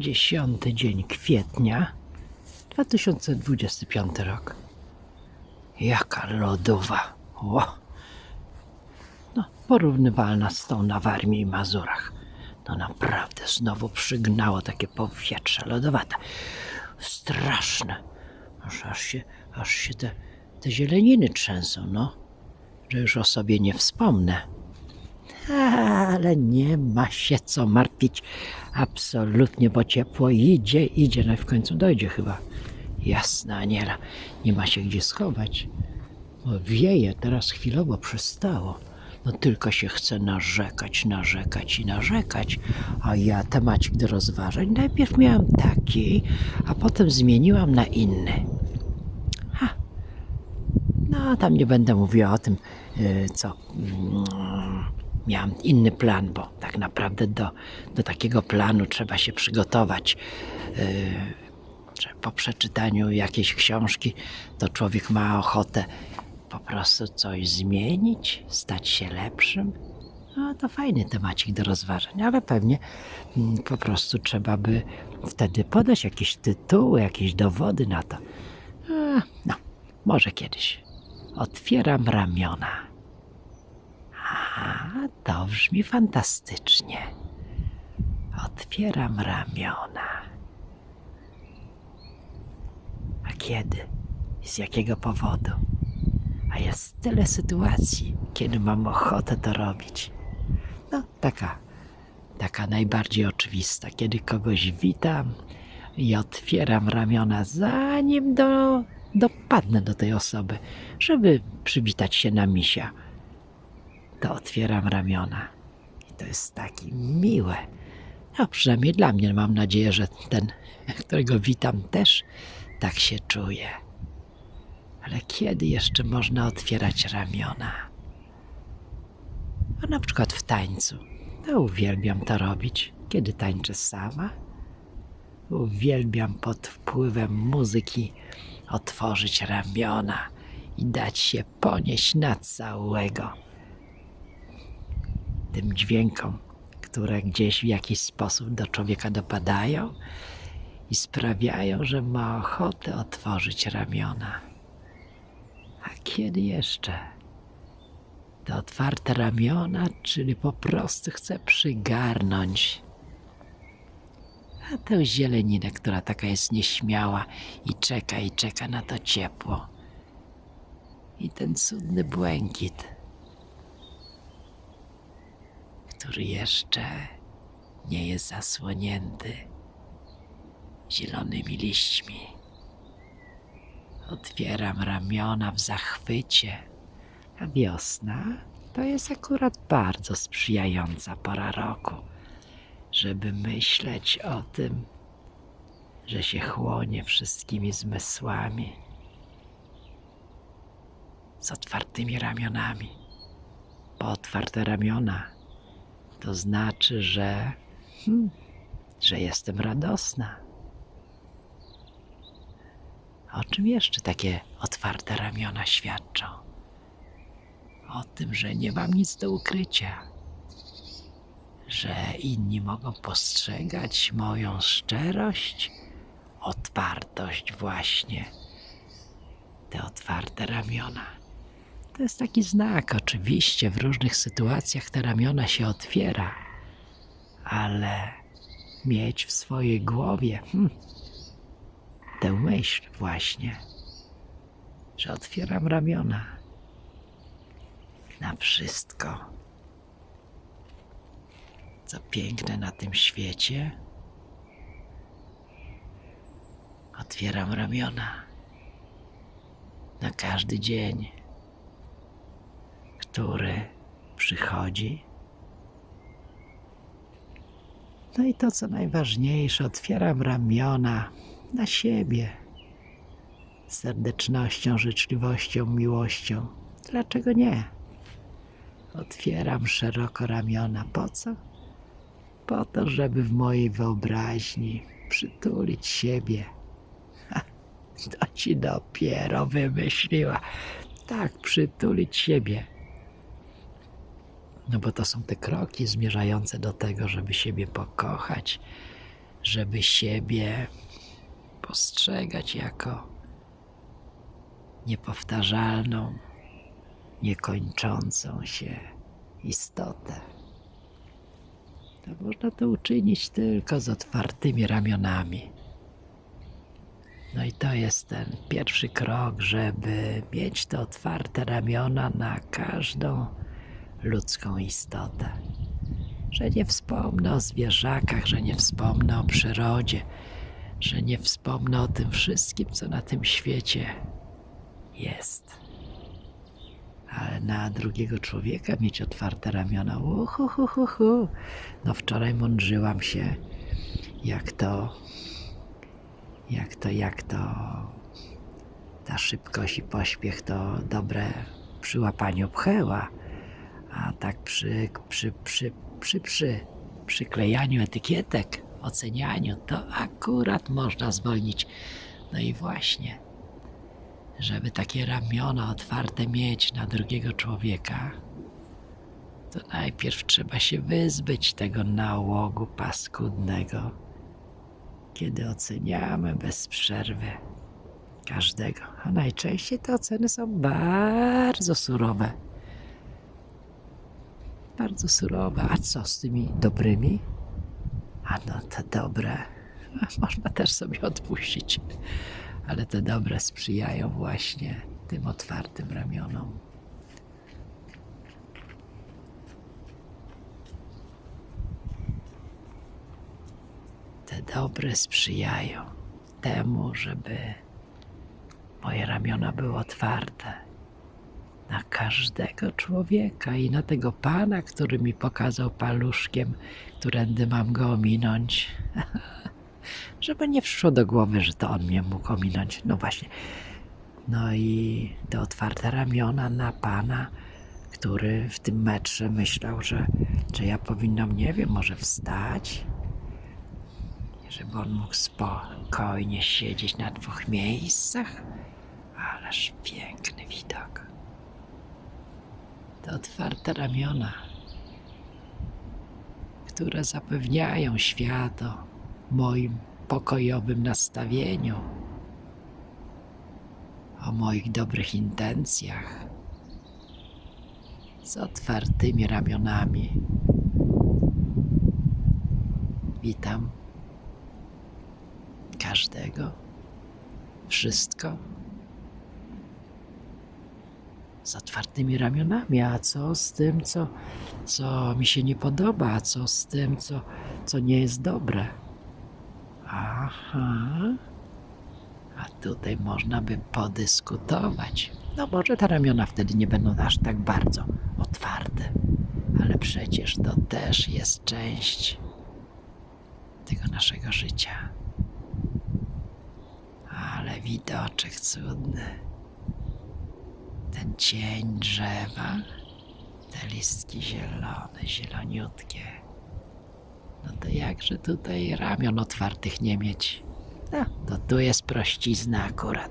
Dziesiąty dzień kwietnia 2025 rok. Jaka lodowa. No, porównywalna z tą na Warmii i Mazurach. No naprawdę znowu przygnało takie powietrze lodowate. Straszne. Aż, aż się, aż się te, te zieleniny trzęsą, no. Że już o sobie nie wspomnę. Ale nie ma się co martwić. Absolutnie, bo ciepło idzie, idzie. No i w końcu dojdzie chyba. Jasna Aniela. Nie ma się gdzie schować. Bo wieje, teraz chwilowo przestało. No tylko się chce narzekać, narzekać i narzekać. A ja temacik do rozważań najpierw miałam taki, a potem zmieniłam na inny. Ha. No, tam nie będę mówiła o tym, yy, co mm, miałam inny plan, bo tak naprawdę do, do takiego planu trzeba się przygotować. Yy, po przeczytaniu jakiejś książki to człowiek ma ochotę po prostu coś zmienić, stać się lepszym. No to fajny temacik do rozważań, ale pewnie mm, po prostu trzeba by wtedy podać jakieś tytuły, jakieś dowody na to. A, no, może kiedyś. Otwieram ramiona. To brzmi fantastycznie. Otwieram ramiona. A kiedy? Z jakiego powodu? A jest tyle sytuacji, kiedy mam ochotę to robić. No, taka, taka najbardziej oczywista, kiedy kogoś witam i otwieram ramiona, zanim do, dopadnę do tej osoby, żeby przywitać się na misia. To otwieram ramiona. I to jest takie miłe. No, przynajmniej dla mnie mam nadzieję, że ten, którego witam, też tak się czuje. Ale kiedy jeszcze można otwierać ramiona? A na przykład w tańcu. To uwielbiam to robić, kiedy tańczę sama. Uwielbiam pod wpływem muzyki otworzyć ramiona i dać się ponieść na całego. Tym dźwiękom, które gdzieś w jakiś sposób do człowieka dopadają i sprawiają, że ma ochotę otworzyć ramiona. A kiedy jeszcze? Te otwarte ramiona, czyli po prostu chcę przygarnąć. A tę zieleninę, która taka jest nieśmiała i czeka, i czeka na to ciepło. I ten cudny błękit, który jeszcze nie jest zasłonięty zielonymi liśćmi. Otwieram ramiona w zachwycie, a wiosna to jest akurat bardzo sprzyjająca pora roku, żeby myśleć o tym, że się chłonie wszystkimi zmysłami z otwartymi ramionami. Bo otwarte ramiona to znaczy, że, hmm, że jestem radosna. O czym jeszcze takie otwarte ramiona świadczą? O tym, że nie mam nic do ukrycia, że inni mogą postrzegać moją szczerość, otwartość, właśnie te otwarte ramiona. To jest taki znak, oczywiście, w różnych sytuacjach te ramiona się otwiera, ale mieć w swojej głowie, hmm, tę myśl właśnie, że otwieram ramiona na wszystko, co piękne na tym świecie. Otwieram ramiona na każdy dzień, który przychodzi. No i to, co najważniejsze, otwieram ramiona na siebie. Serdecznością, życzliwością, miłością. Dlaczego nie? Otwieram szeroko ramiona. Po co? Po to, żeby w mojej wyobraźni przytulić siebie. Ha, to ci dopiero wymyśliła. Tak, przytulić siebie. No bo to są te kroki zmierzające do tego, żeby siebie pokochać, żeby siebie postrzegać jako niepowtarzalną, niekończącą się istotę. To można to uczynić tylko z otwartymi ramionami. No i to jest ten pierwszy krok, żeby mieć te otwarte ramiona na każdą ludzką istotę. Że nie wspomnę o zwierzakach, że nie wspomnę o przyrodzie, że nie wspomnę o tym wszystkim, co na tym świecie jest. Ale na drugiego człowieka mieć otwarte ramiona, uhuhuhuhu. No wczoraj mądrzyłam się, jak to, jak to, jak to ta szybkość i pośpiech to dobre przy łapaniu pcheła, a tak przy, przy, przy, przy, przy przyklejaniu etykietek, ocenianiu, to akurat można zwolnić. No i właśnie, żeby takie ramiona otwarte mieć na drugiego człowieka, to najpierw trzeba się wyzbyć tego nałogu paskudnego, kiedy oceniamy bez przerwy każdego. A najczęściej te oceny są bardzo surowe. Bardzo surowe. A co z tymi dobrymi? A no te dobre można też sobie odpuścić. Ale te dobre sprzyjają właśnie tym otwartym ramionom. Te dobre sprzyjają temu, żeby moje ramiona były otwarte na każdego człowieka i na tego pana, który mi pokazał paluszkiem, którędy mam go ominąć. Żeby nie przyszło do głowy, że to on mnie mógł ominąć. No właśnie. No i te otwarte ramiona na pana, który w tym metrze myślał, że, że ja powinnam, nie wiem, może wstać, żeby on mógł spokojnie siedzieć na dwóch miejscach. Ależ piękny widok. Te otwarte ramiona, które zapewniają świat o moim pokojowym nastawieniu, o moich dobrych intencjach, z otwartymi ramionami. Witam każdego, wszystko z otwartymi ramionami. A co z tym, co, co mi się nie podoba? A co z tym, co, co nie jest dobre? Aha. A tutaj można by podyskutować. No może te ramiona wtedy nie będą aż tak bardzo otwarte, ale przecież to też jest część tego naszego życia. Ale widoczek cudny. Ten cień drzewa, te listki zielone, zieloniutkie. No to jakże tutaj ramion otwartych nie mieć? No, to tu jest prościzna akurat.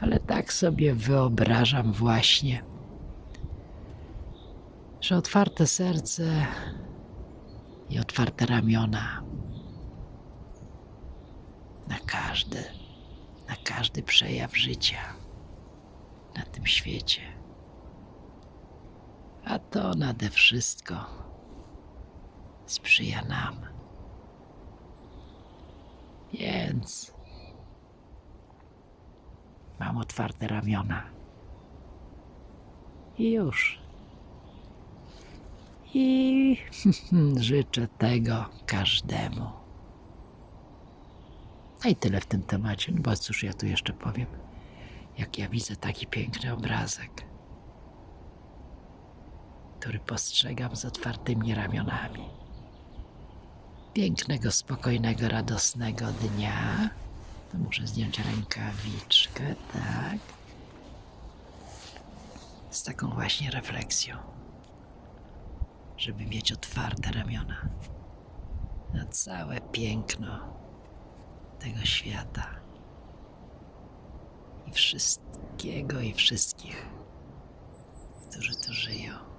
Ale tak sobie wyobrażam właśnie, że otwarte serce i otwarte ramiona na każdy, na każdy przejaw życia na tym świecie. A to nade wszystko sprzyja nam. Więc mam otwarte ramiona. I już. I życzę tego każdemu. No i tyle w tym temacie. No bo cóż ja tu jeszcze powiem, jak ja widzę taki piękny obrazek, który postrzegam z otwartymi ramionami. Pięknego, spokojnego, radosnego dnia. To muszę zdjąć rękawiczkę, tak. Z taką właśnie refleksją, żeby mieć otwarte ramiona na całe piękno tego świata wszystkiego i wszystkich, którzy tu żyją.